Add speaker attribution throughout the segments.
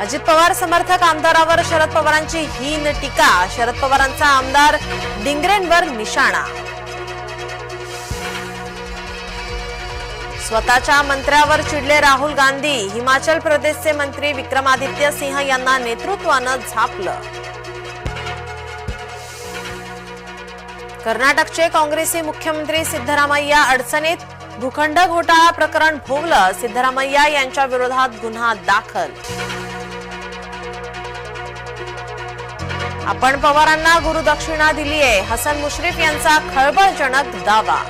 Speaker 1: अजित पवार समर्थक आमदारावर शरद पवारांची हीन टीका. शरद पवारांचा आमदार डिंगरेंवर निशाणा. स्वतःच्या मंत्र्यावर चिडले राहुल गांधी. हिमाचल प्रदेशचे मंत्री विक्रमादित्य सिंह यांना नेतृत्वानं झापलं. कर्नाटकचे काँग्रेसी मुख्यमंत्री सिद्धरामय्या अडचणीत भूखंड घोटाळा प्रकरण भोगलं सिद्धरामय्या यांच्या विरोधात गुन्हा दाखल. आपण पवारांना गुरुदक्षिणा दिलीये. हसन मुश्रीफ यांचा खळबळजनक दावा.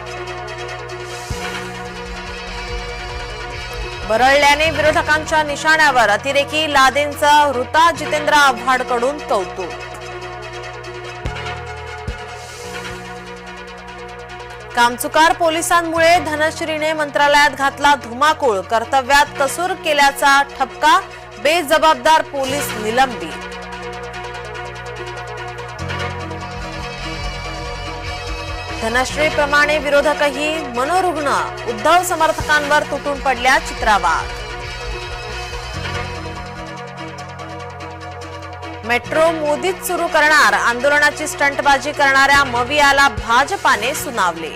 Speaker 1: बरळल्याने विरोधकांच्या निशाण्यावर अतिरेकी लादेंचं वृता जितेंद्र आव्हाडकडून कौतुक. कामचुकार पोलिसांमुळे धनश्रीने मंत्रालयात घातला धुमाकूळ. कर्तव्यात कसूर केल्याचा ठपका बेजबाबदार पोलीस निलंबित. धनश्रीप्रमाणे विरोधकही मनोरुग्ण उद्धव समर्थकांवर तुटून पडल्या चित्रावा मेट्रो मोदीच सुरू करणार आंदोलनाची स्टंटबाजी करणाऱ्या मवियाला भाजपाने सुनावले.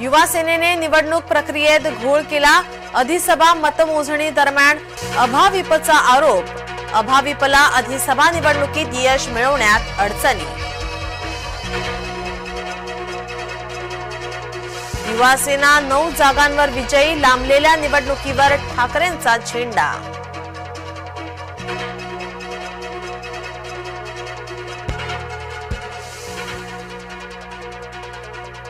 Speaker 1: युवा सेनेने निवडणूक प्रक्रियेत घोळ केला अधिसभा मतमोजणी दरम्यान अभाविपचा आरोप. अभाविपला अधिसभा निवडणुकीत यश मिळवण्यात अडचणी. युवासेना नऊ जागांवर विजयी लांबलेल्या निवडणुकीवर ठाकरेंचा झेंडा.